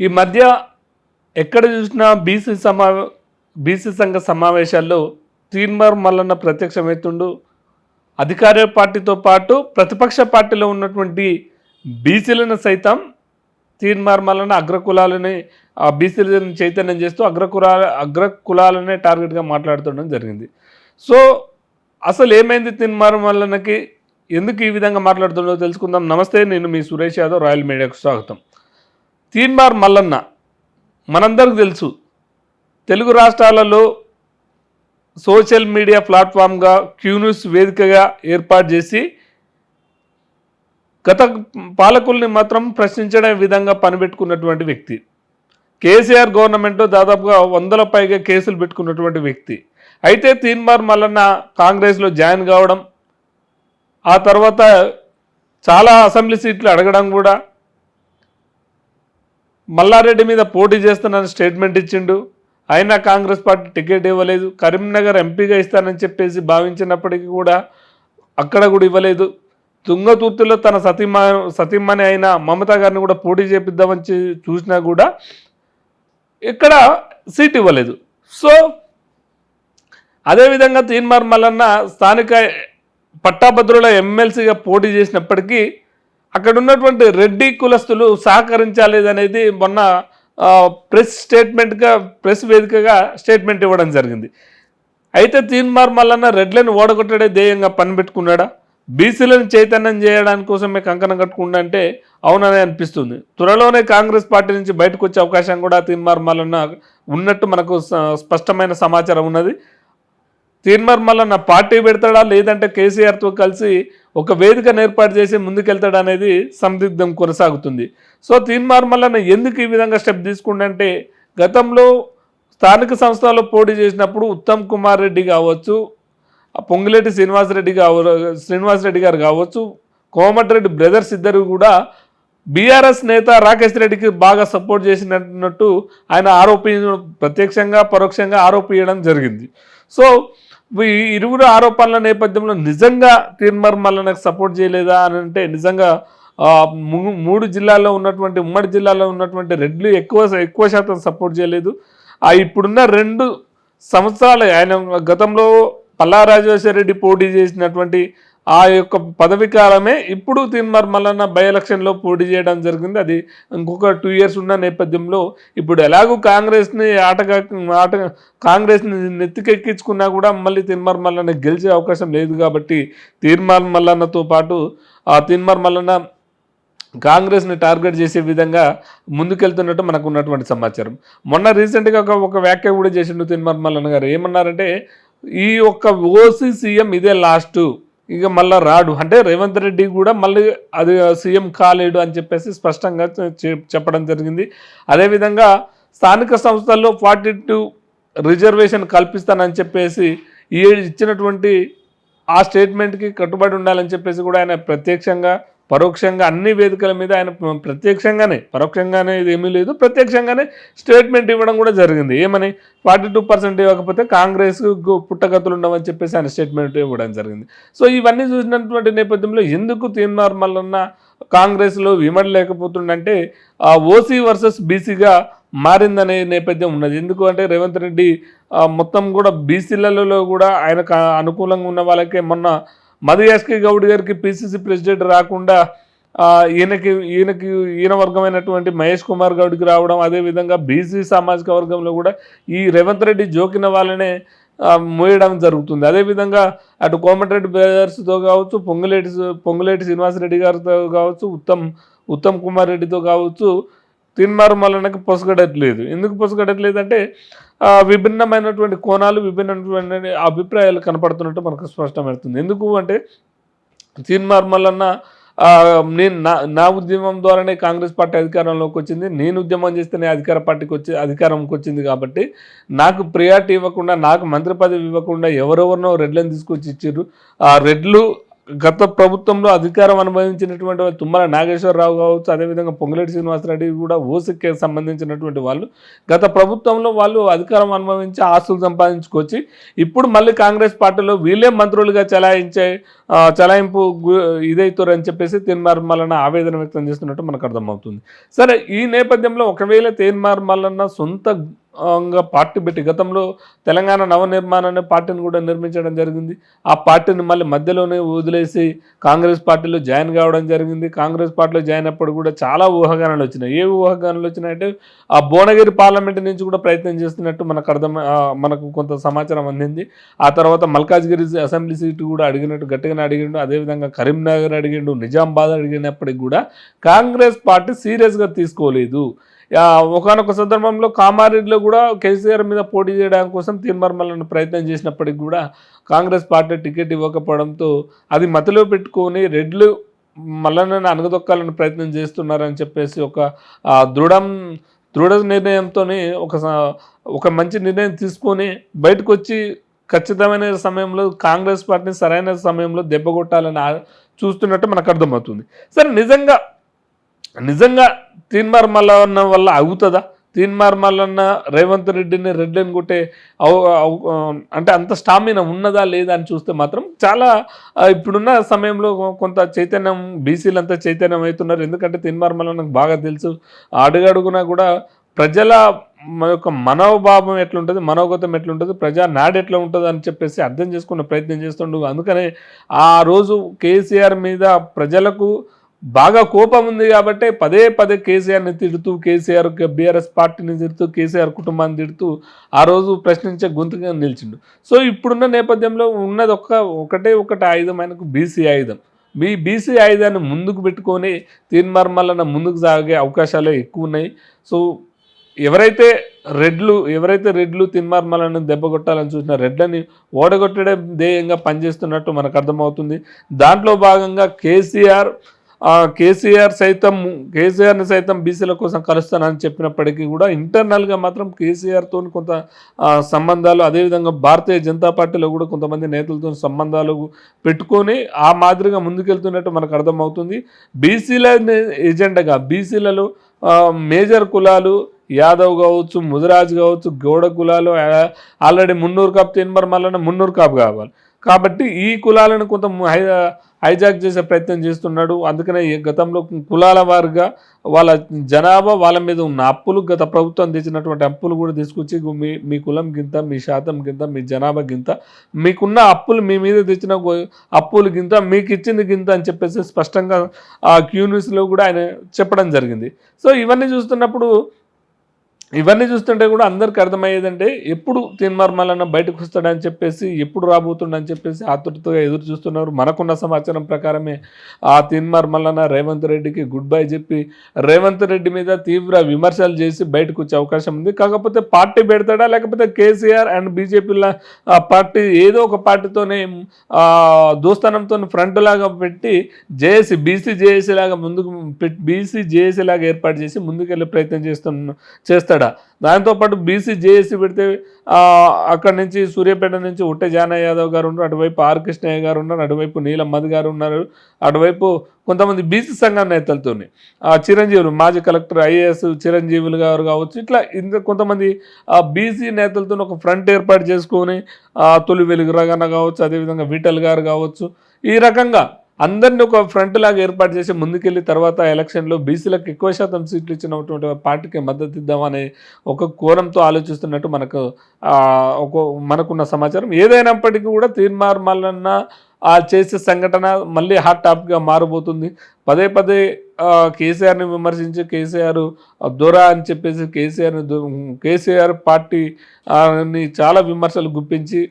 ఈ మధ్య ఎక్కడ చూసినా బీసీ సమా బీసీ సంఘ సమావేశాల్లో తీన్మార్ మల్లన్న ప్రత్యక్షమవుతుండు. అధికార పార్టీతో పాటు ప్రతిపక్ష పార్టీలో ఉన్నటువంటి బీసీలను సైతం తీన్మార్ మల్లన్న అగ్రకులాలని ఆ బీసీలను చైతన్యం చేస్తూ అగ్రకులా అగ్రకులాలనే టార్గెట్గా మాట్లాడుతుండడం జరిగింది. సో అసలు ఏమైంది తీన్మార్ మల్లన్నకి? ఎందుకు ఈ విధంగా మాట్లాడుతుండో తెలుసుకుందాం. నమస్తే నేను మీ సురేష్ యాదవ్ రాయల్ మీడియాకు స్వాగతం. తీన్మార్ మల్లన్న మనందరికి తెలుసు. తెలుగు రాష్ట్రాలలో సోషల్ మీడియా ప్లాట్ఫామ్గా క్యూన్యూస్ వేదికగా ఏర్పాటు చేసి గత పాలకుల్ని మాత్రం ప్రశ్నించడం విధంగా పనిపెట్టుకున్నటువంటి వ్యక్తి. కేసీఆర్ గవర్నమెంట్లో దాదాపుగా వందల పైగా కేసులు పెట్టుకున్నటువంటి వ్యక్తి. అయితే తీన్మార్ మల్లన్న కాంగ్రెస్లో జాయిన్ కావడం ఆ తర్వాత చాలా అసెంబ్లీ సీట్లు అడగడం కూడా మల్లారెడ్డి మీద పోటీ చేస్తానని స్టేట్మెంట్ ఇచ్చిండు. అయినా కాంగ్రెస్ పార్టీ టికెట్ ఇవ్వలేదు. కరీంనగర్ ఎంపీగా ఇస్తానని చెప్పేసి భావించినప్పటికీ కూడా అక్కడ కూడా ఇవ్వలేదు. తుంగతుర్తిలో తన సతీమ సతీమణి అయిన మమతా గారిని కూడా పోటీ చేపిద్దామని చూసినా కూడా ఇక్కడ సీట్ ఇవ్వలేదు. సో అదేవిధంగా తీన్మార్ మల్లన్న స్థానిక పట్టాభద్రుల ఎమ్మెల్సీగా పోటీ చేసినప్పటికీ అక్కడ ఉన్నటువంటి రెడ్డి కులస్తులు సహకరించలేదనేది మొన్న ప్రెస్ స్టేట్మెంట్గా ప్రెస్ వేదికగా స్టేట్మెంట్ ఇవ్వడం జరిగింది. అయితే తీన్మార్ మల్లన్న రెడ్లను ఓడగొట్టడే ధ్యేయంగా పనిపెట్టుకున్నాడా బీసీలను చైతన్యం చేయడానికి కోసమే కంకణం కట్టుకుండా అంటే అవునని అనిపిస్తుంది. త్వరలోనే కాంగ్రెస్ పార్టీ నుంచి బయటకు వచ్చే అవకాశం కూడా తీన్మార్ మల్లన్న ఉన్నట్టు మనకు స్పష్టమైన సమాచారం ఉన్నది. తీన్మార్ మల్లన్న పార్టీ పెడతాడా? లేదంటే కేసీఆర్తో కలిసి ఒక వేదికను ఏర్పాటు చేసి ముందుకెళ్తాడా అనేది సందిగ్ధం కొనసాగుతుంది. సో తీర్మార్ మల్లన్న ఎందుకు ఈ విధంగా స్టెప్ తీసుకుండంటే గతంలో స్థానిక సంస్థల్లో పోటీ చేసినప్పుడు ఉత్తమ్ కుమార్ రెడ్డి కావచ్చు ఆ శ్రీనివాసరెడ్డి కావ శ్రీనివాసరెడ్డి గారు కావచ్చు కోమటిరెడ్డి బ్రదర్స్ ఇద్దరు కూడా బీఆర్ఎస్ నేత రాకేష్ రెడ్డికి బాగా సపోర్ట్ చేసినట్టు ఆయన ఆరోపి ప్రత్యక్షంగా పరోక్షంగా ఆరోపించడం జరిగింది. సో ఇరువురు ఆరోపణల నేపథ్యంలో నిజంగా తీర్మర్ మల్లనకు సపోర్ట్ చేయలేదా అని అంటే నిజంగా ము- మూడు జిల్లాల్లో ఉన్నటువంటి ఉమ్మడి జిల్లాలో ఉన్నటువంటి రెడ్లు ఎక్కువ ఎక్కువ శాతం సపోర్ట్ చేయలేదు. ఆ ఇప్పుడున్న రెండు సంవత్సరాలు ఆయన గతంలో పల్లా రెడ్డి పోటీ చేసినటువంటి ఆ యొక్క పదవి కాలమే ఇప్పుడు తిన్మార్ మల్లన్న బై ఎలక్షన్లో పోటీ చేయడం జరిగింది. అది ఇంకొక టూ ఇయర్స్ ఉన్న నేపథ్యంలో ఇప్పుడు ఎలాగూ కాంగ్రెస్ని ఆటగా ఆట కాంగ్రెస్ని నెత్తికెక్కించుకున్నా కూడా మళ్ళీ తీన్మార్ మల్లన్న గెలిచే అవకాశం లేదు కాబట్టి తీర్మార్ మల్లన్నతో పాటు ఆ తీన్మార్ మల్లన్న కాంగ్రెస్ని టార్గెట్ చేసే విధంగా ముందుకెళ్తున్నట్టు మనకు ఉన్నటువంటి సమాచారం. మొన్న రీసెంట్గా ఒక ఒక వ్యాఖ్య కూడా చేసిండు తిన్మార్ మల్లన్న గారు. ఏమన్నారంటే ఈ యొక్క ఓసీ సీఎం ఇదే లాస్ట్ ఇక మళ్ళీ రాడు. అంటే రేవంత్ రెడ్డి కూడా మళ్ళీ అది సీఎం కాలేడు అని చెప్పేసి స్పష్టంగా చెప్పడం జరిగింది. అదేవిధంగా స్థానిక సంస్థల్లో ఫార్టీ టూ రిజర్వేషన్ కల్పిస్తానని చెప్పేసి ఈ ఇచ్చినటువంటి ఆ స్టేట్మెంట్కి కట్టుబడి ఉండాలని చెప్పేసి కూడా ఆయన ప్రత్యక్షంగా పరోక్షంగా అన్ని వేదికల మీద ఆయన ప్రత్యక్షంగానే పరోక్షంగానే ఇది ఏమీ లేదు ప్రత్యక్షంగానే స్టేట్మెంట్ ఇవ్వడం కూడా జరిగింది. ఏమని? ఫార్టీ టూ పర్సెంట్ ఇవ్వకపోతే కాంగ్రెస్ పుట్టగతులు ఉండవని చెప్పేసి ఆయన స్టేట్మెంట్ ఇవ్వడం జరిగింది. సో ఇవన్నీ చూసినటువంటి నేపథ్యంలో ఎందుకు తీన్మార్ మల్లన్న కాంగ్రెస్లో విమడి లేకపోతుండంటే ఆ ఓసీ వర్సెస్ బీసీగా మారిందనే నేపథ్యం ఉన్నది. ఎందుకు అంటే రేవంత్ రెడ్డి మొత్తం కూడా బీసీలలో కూడా ఆయనకు అనుకూలంగా ఉన్న వాళ్ళకే మొన్న మధు యాస్కి గౌడ్ గారికి పిసిసి ప్రెసిడెంట్ రాకుండా ఈయనకి ఈయనకి ఈయన వర్గమైనటువంటి మహేష్ కుమార్ గౌడ్కి రావడం అదేవిధంగా బీసీ సామాజిక వర్గంలో కూడా ఈ రేవంత్ రెడ్డి జోకిన వాళ్ళనే మోయడం జరుగుతుంది. అదేవిధంగా అటు కోమటిరెడ్డి బ్రదర్స్తో కావచ్చు పొంగులేటి పొంగులేటి శ్రీనివాసరెడ్డి గారితో కావచ్చు ఉత్తమ్ ఉత్తమ్ కుమార్ రెడ్డితో కావచ్చు తిన్మారు మల్లనకి పొసగడట్లేదు. ఎందుకు పొసగడట్లేదు అంటే విభిన్నమైనటువంటి కోణాలు విభిన్నమైనటువంటి అభిప్రాయాలు కనపడుతున్నట్టు మనకు స్పష్టమవుతుంది. ఎందుకు అంటే తిన్మార్ మల్లన్న నేను నా నా ఉద్యమం ద్వారానే కాంగ్రెస్ పార్టీ అధికారంలోకి వచ్చింది. నేను ఉద్యమం చేస్తేనే అధికార పార్టీకి వచ్చి అధికారంకి వచ్చింది కాబట్టి నాకు ప్రియారిటీ ఇవ్వకుండా నాకు మంత్రి పదవి ఇవ్వకుండా ఎవరెవరినో రెడ్లను తీసుకొచ్చి ఇచ్చారు ఆ రెడ్లు గత ప్రభుత్వంలో అధికారం అనుభవించినటువంటి వాళ్ళు తుమ్మల నాగేశ్వరరావు కావచ్చు అదేవిధంగా పొంగులేటి శ్రీనివాసరెడ్డి కూడా ఓసిక్కి సంబంధించినటువంటి వాళ్ళు. గత ప్రభుత్వంలో వాళ్ళు అధికారం అనుభవించి ఆస్తులు సంపాదించుకొచ్చి ఇప్పుడు మళ్ళీ కాంగ్రెస్ పార్టీలో వీళ్ళే మంత్రులుగా చలాయించే చలాయింపు ఇదైతారని చెప్పేసి తీన్మార్ మల్లన్న ఆవేదన వ్యక్తం చేస్తున్నట్టు మనకు అర్థమవుతుంది. సరే ఈ నేపథ్యంలో ఒకవేళ తీన్మార్ మల్లన్న సొంత అంగా పార్టీ పెట్టి గతంలో తెలంగాణ నవనిర్మాణ అనే పార్టీని కూడా నిర్మించడం జరిగింది. ఆ పార్టీని మళ్ళీ మధ్యలోనే వదిలేసి కాంగ్రెస్ పార్టీలో జాయిన్ కావడం జరిగింది. కాంగ్రెస్ పార్టీలో జాయిన్ అప్పుడు కూడా చాలా ఊహాగానాలు వచ్చినాయి. ఏ ఊహాగానాలు వచ్చినాయంటే ఆ భువనగిరి పార్లమెంట్ నుంచి కూడా ప్రయత్నం చేస్తున్నట్టు మనకు అర్థం మనకు కొంత సమాచారం అందింది. ఆ తర్వాత మల్కాజ్గిరి అసెంబ్లీ సీటు కూడా అడిగినట్టు గట్టిగానే అడిగిండు. అదేవిధంగా కరీంనగర్ అడిగిండు నిజామాబాద్ అడిగినప్పటికి కూడా కాంగ్రెస్ పార్టీ సీరియస్గా తీసుకోలేదు. ఒకనొక సందర్భంలో కామారెడ్డిలో కూడా కేసీఆర్ మీద పోటీ చేయడానికి కోసం తీర్మర్మలను ప్రయత్నం చేసినప్పటికి కూడా కాంగ్రెస్ పార్టీ టికెట్ ఇవ్వకపోవడంతో అది మతిలో పెట్టుకొని రెడ్లు మల్లన్నను అనగదొక్కాలని ప్రయత్నం చేస్తున్నారని చెప్పేసి ఒక దృఢం దృఢ నిర్ణయంతో ఒక ఒక మంచి నిర్ణయం తీసుకొని బయటకు వచ్చి ఖచ్చితమైన సమయంలో కాంగ్రెస్ పార్టీని సరైన సమయంలో దెబ్బ కొట్టాలని చూస్తున్నట్టు మనకు అర్థమవుతుంది. సరే నిజంగా నిజంగా తీన్మార్ మల్లన్న వల్ల అవుతుందా? తీన్మార్ మల్లన్న రేవంత్ రెడ్డిని రెడ్డిని కొట్టే అవు అవు- అంటే అంత స్టామినా ఉన్నదా లేదా అని చూస్తే మాత్రం చాలా ఇప్పుడున్న సమయంలో కొంత చైతన్యం బీసీలు అంతా చైతన్యం అవుతున్నారు. ఎందుకంటే తీన్మార్ మల్లన్నకు బాగా తెలుసు. అడుగడుగునా కూడా ప్రజల యొక్క మనోభావం ఎట్లుంటుంది మనోగతం ఎట్లుంటుంది ప్రజా నాడు ఎట్లా ఉంటుంది అని చెప్పేసి అర్థం చేసుకునే ప్రయత్నం చేస్తుండు. అందుకనే ఆ రోజు కేసీఆర్ మీద ప్రజలకు బాగా కోపం ఉంది కాబట్టి పదే పదే కేసీఆర్ని తిడుతూ కేసీఆర్ బీఆర్ఎస్ పార్టీని తిడుతూ కేసీఆర్ కుటుంబాన్ని తిడుతూ ఆ రోజు ప్రశ్నించే గొంతుగా నిలిచిండు. సో ఇప్పుడున్న నేపథ్యంలో ఉన్నది ఒక్క ఒకటే ఒకటి ఆయుధం ఆయనకు బీసీ ఆయుధం. మీ బీసీ ఆయుధాన్ని ముందుకు పెట్టుకొని తీర్మార్మలన ముందుకు సాగే అవకాశాలే ఎక్కువ ఉన్నాయి. సో ఎవరైతే రెడ్లు ఎవరైతే రెడ్లు తిన్మార్మలను దెబ్బ కొట్టాలని చూసిన రెడ్లని ఓడగొట్టడే ధ్యేయంగా పనిచేస్తున్నట్టు మనకు అర్థమవుతుంది. దాంట్లో భాగంగా కేసీఆర్ కేసీఆర్ సైతం కేసీఆర్ని సైతం బీసీల కోసం కలుస్తానని చెప్పినప్పటికీ కూడా ఇంటర్నల్గా మాత్రం కేసీఆర్తో కొంత సంబంధాలు అదేవిధంగా భారతీయ జనతా పార్టీలో కూడా కొంతమంది నేతలతో సంబంధాలు పెట్టుకొని ఆ మాదిరిగా ముందుకెళ్తున్నట్టు మనకు అర్థమవుతుంది. బీసీల ఎజెండాగా బీసీలలో మేజర్ కులాలు యాదవ్ కావచ్చు ముదిరాజ్ కావచ్చు గౌడ కులాలు ఆల్రెడీ మున్నూరు కాపు తిన్మర్ మల్లన్న మున్నూరు కాపు కావాలి. కాబట్టి ఈ కులాలను కొంత హై హైజాక్ చేసే ప్రయత్నం చేస్తున్నాడు. అందుకనే ఈ గతంలో కులాల వారుగా వాళ్ళ జనాభా వాళ్ళ మీద ఉన్న అప్పులు గత ప్రభుత్వం తెచ్చినటువంటి అప్పులు కూడా తీసుకొచ్చి మీ మీ కులం గింత మీ శాతం గింత మీ జనాభా గింత మీకున్న అప్పులు మీ మీద తెచ్చిన అప్పులు గింత మీకు ఇచ్చింది గింత అని చెప్పేసి స్పష్టంగా ఆ క్యూ న్యూస్లో కూడా ఆయన చెప్పడం జరిగింది. సో ఇవన్నీ చూస్తున్నప్పుడు ఇవన్నీ చూస్తుంటే కూడా అందరికి అర్థమయ్యేదంటే ఎప్పుడు తీన్మార్మలన్న బయటకు వస్తాడని చెప్పేసి ఎప్పుడు రాబోతుండని చెప్పేసి ఆతృతగా ఎదురు చూస్తున్నారు. మనకున్న సమాచారం ప్రకారమే ఆ తీన్మార్మలన్న రేవంత్ రెడ్డికి గుడ్ బై చెప్పి రేవంత్ రెడ్డి మీద తీవ్ర విమర్శలు చేసి బయటకు వచ్చే అవకాశం ఉంది. కాకపోతే పార్టీ పెడతాడా లేకపోతే కేసీఆర్ అండ్ బీజేపీల పార్టీ ఏదో ఒక పార్టీతోనే ఆ, దోస్తానంతో ఫ్రంట్ లాగా పెట్టి జేఏసీ బీసీ జేఏసీ లాగా ముందుకు బీసీ జేఏసీ లాగా ఏర్పాటు చేసి ముందుకెళ్ళే ప్రయత్నం చేస్తున్న చేస్తాడు. దాంతోపాటు బీసీ జేఏసీ పెడితే అక్కడి నుంచి సూర్యాపేట నుంచి ఉట్టే జానయ్య యాదవ్ గారు ఉన్నారు అటువైపు ఆర్ కృష్ణయ్య గారు ఉన్నారు అటువైపు నీలం మధు గారు ఉన్నారు అటువైపు కొంతమంది బీసీ సంఘం నేతలతో ఆ చిరంజీవులు మాజీ కలెక్టర్ ఐఏఎస్ చిరంజీవులు గారు కావచ్చు ఇట్లా ఇంత కొంతమంది ఆ బీసీ నేతలతో ఒక ఫ్రంట్ ఏర్పాటు చేసుకొని తొలి వెలుగు రగన్న కావచ్చు అదేవిధంగా విఠల్ గారు కావచ్చు ఈ రకంగా అందరిని ఒక ఫ్రంట్ లాగా ఏర్పాటు చేసి ముందుకెళ్ళి తర్వాత ఎలక్షన్లో బీసీలకు ఎక్కువ శాతం సీట్లు ఇచ్చినటువంటి పార్టీకి మద్దతు ఇద్దామనే ఒక కోణంతో ఆలోచిస్తున్నట్టు మనకు ఒక మనకున్న సమాచారం. ఏదైనప్పటికీ కూడా తీర్మార్ మల్లన్న ఆ చేసే సంఘటన మళ్ళీ హాట్ టాపిక్గా మారబోతుంది. పదే పదే కేసీఆర్ని విమర్శించి కేసీఆర్ దొరా అని చెప్పేసి కేసీఆర్ని కేసీఆర్ పార్టీని చాలా విమర్శలు గుప్పించి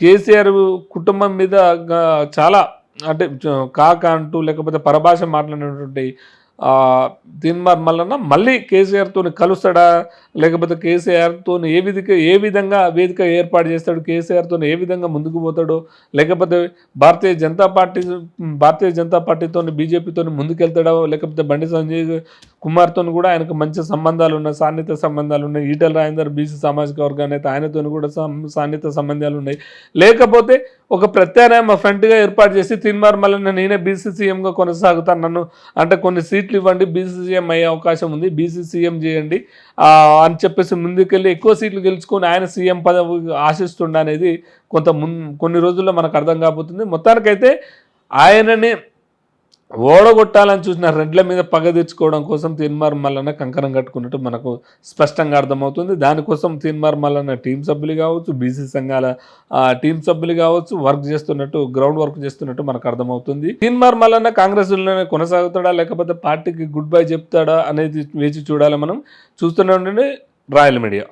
కేసీఆర్ కుటుంబం మీద చాలా అంటే కాక అంటూ లేకపోతే పరభాష మాట్లాడినటువంటి తిన్మార్ మల్లన్న మళ్ళీ కేసీఆర్తో కలుస్తాడా? లేకపోతే కేసీఆర్తో ఏ విధిక ఏ విధంగా వేదిక ఏర్పాటు చేస్తాడు? కేసీఆర్తో ఏ విధంగా ముందుకు పోతాడో? లేకపోతే భారతీయ జనతా పార్టీ భారతీయ జనతా పార్టీతో బీజేపీతో ముందుకెళ్తాడో? లేకపోతే బండి సంజయ్ కుమార్తో కూడా ఆయనకు మంచి సంబంధాలు ఉన్నాయి సాన్నిహిత సంబంధాలు ఉన్నాయి ఈటల రాజేందర్ బీసీ సామాజిక వర్గాన్ని అయితే ఆయనతో కూడా సాన్నిహిత సంబంధాలు ఉన్నాయి లేకపోతే ఒక ప్రత్యామ్నాయ ఫ్రెండ్గా ఏర్పాటు చేసి తిన్మార్ మల్లన్న నేనే బీసీ సీఎంగా కొనసాగుతాను. నన్ను అంటే కొన్ని సీట్లు ఇవ్వండి బీసీ సీఎం అయ్యే అవకాశం ఉంది బీసీ సీఎం చేయండి. అని చెప్పేసి ముందుకెళ్ళి ఎక్కువ సీట్లు గెలుచుకొని ఆయన సీఎం పదవి ఆశిస్తుండ అనేది కొంత మున్ కొన్ని రోజుల్లో మనకు అర్థం కాబోతుంది. మొత్తానికైతే ఆయనని ఓడగొట్టాలని చూసిన రెడ్ల మీద పగ తెచ్చుకోవడం కోసం తీన్మార్ మల్లన్న కంకణం కట్టుకున్నట్టు మనకు స్పష్టంగా అర్థమవుతుంది. దానికోసం తీన్మార్ మల్లన్న టీం సభ్యులు కావచ్చు బీసీ సంఘాల ఆ, టీం సభ్యులు కావచ్చు వర్క్ చేస్తున్నట్టు గ్రౌండ్ వర్క్ చేస్తున్నట్టు మనకు అర్థమవుతుంది. తీన్మార్ మల్లన్న కాంగ్రెస్లోనే కొనసాగుతాడా లేకపోతే పార్టీకి గుడ్ బై చెప్తాడా అనేది వేచి చూడాలి మనం. చూస్తూనే ఉండండి రాయల్ మీడియా.